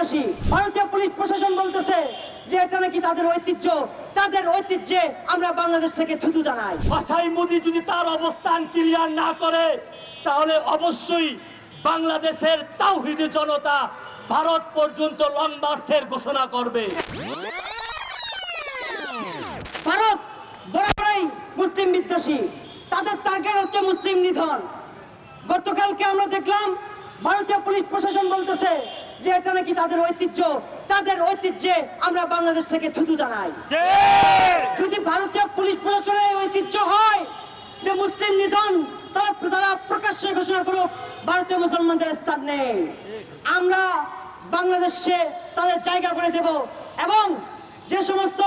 বিদ্বেষী ভারতীয় পুলিশ প্রশাসন বলতেছে যে এটা নাকি তাদের ঐতিহ্য? তাদের ঐতিহ্যে আমরা বাংলাদেশ থেকে থুতু জানাই। ভাষাই মোদি যদি তার অবস্থান ক্লিয়ার না করে তাহলে অবশ্যই বাংলাদেশের তাওহিদি জনতা ভারত পর্যন্ত লং মার্চের ঘোষণা করবে। ভারত বরাবরই মুসলিম বিদ্বেষী। তাদের টার্গেট হচ্ছে মুসলিম নিধন। গতকালকে আমরা দেখলাম ভারতীয় পুলিশ প্রশাসন বলতেছে যে এটা নাকি তাদের ঐতিহ্য তাদের ঐতিহ্যে আমরা বাংলাদেশ থেকে থুতু জানাই। যদি ভারতীয় পুলিশ প্রশাসনের ঐতিহ্য হয় যে মুসলিম নিধন তারা তারা প্রকাশ্যে ঘোষণা করুক ভারতীয় মুসলমানদের স্থান নেই। আমরা বাংলাদেশে তাদের জায়গা করে দেব এবং যে সমস্ত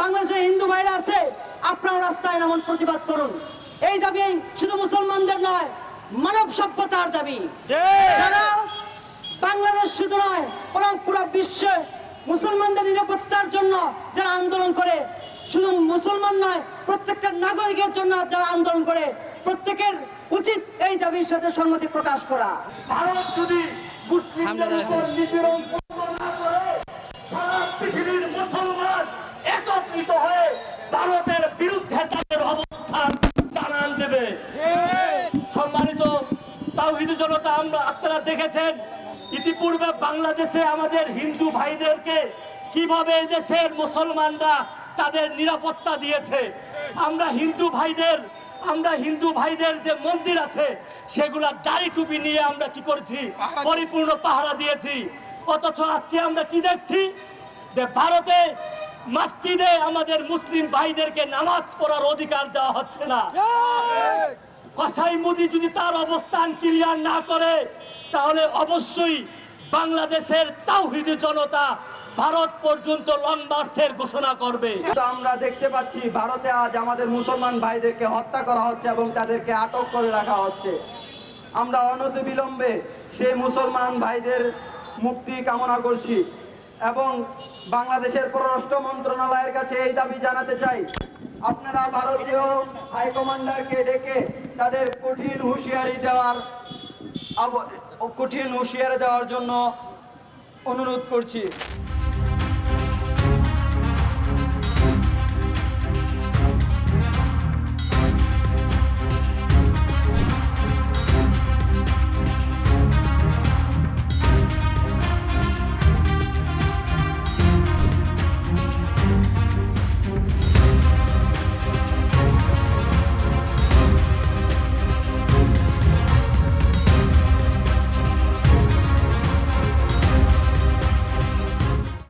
বাংলাদেশের হিন্দু ভাইরা আছে আপনারা রাস্তায় এমন প্রতিবাদ করুন। এই দাবি শুধু মুসলমানদের নয় মানব সভ্যতার দাবি। যারা বাংলাদেশ শুধু নয় বরং পুরো বিশ্বে মুসলমানদের নিরাপত্তার জন্য যারা আন্দোলন করে শুধু মুসলমান নয় প্রত্যেকটা নাগরিকের জন্য যারা আন্দোলন করে প্রত্যেকের উচিত এই দাবির সাথে সংগতি প্রকাশ করা। ভারত যদি মুসলিমদের উপর নিপীড়ন বন্ধ না করে সারা পৃথিবীর মুসলমান একত্রিত হয়ে ভারতের বিরুদ্ধে তাদের অবস্থান জানান দেবে। সম্মানিত তাওহিদ জনতা আমরা আপনারা দেখেছেন ইতিপূর্বে বাংলাদেশে আমাদের হিন্দু ভাইদেরকে কীভাবে এই দেশের মুসলমানরা তাদের নিরাপত্তা দিয়েছে? আমরা হিন্দু ভাইদের আমরা হিন্দু ভাইদের যে মন্দির আছে সেগুলা দাড়ি টুপি নিয়ে আমরা কি করছি? পরিপূর্ণ পাহারা দিয়েছি। অথচ আজকে আমরা কি দেখছি? যে ভারতে মসজিদে আমাদের মুসলিম ভাইদেরকে নামাজ পড়ার অধিকার দেওয়া হচ্ছে না। কসাই মোদি যদি তার অবস্থান ক্লিয়ার না করে, তাহলে অবশ্যই বাংলাদেশের তাওহিদি জনতা ভারত পর্যন্ত লং মার্চের ঘোষণা করবে। তো আমরা দেখতে পাচ্ছি ভারতে আজ আমাদের মুসলমান ভাইদেরকে হত্যা করা হচ্ছে এবং তাদেরকে আটক করে রাখা হচ্ছে। আমরা অনতিবিলম্বে সেই মুসলমান ভাইদের মুক্তি কামনা করছি এবং বাংলাদেশের পররাষ্ট্র মন্ত্রণালয়ের কাছে এই দাবি জানাতে চাই। আপনারা ভারতীয় হাইকমান্ডারকে ডেকে তাদের কঠিন হুঁশিয়ারি দেওয়ার কঠিন হুঁশিয়ারি দেওয়ার জন্য অনুরোধ করছি।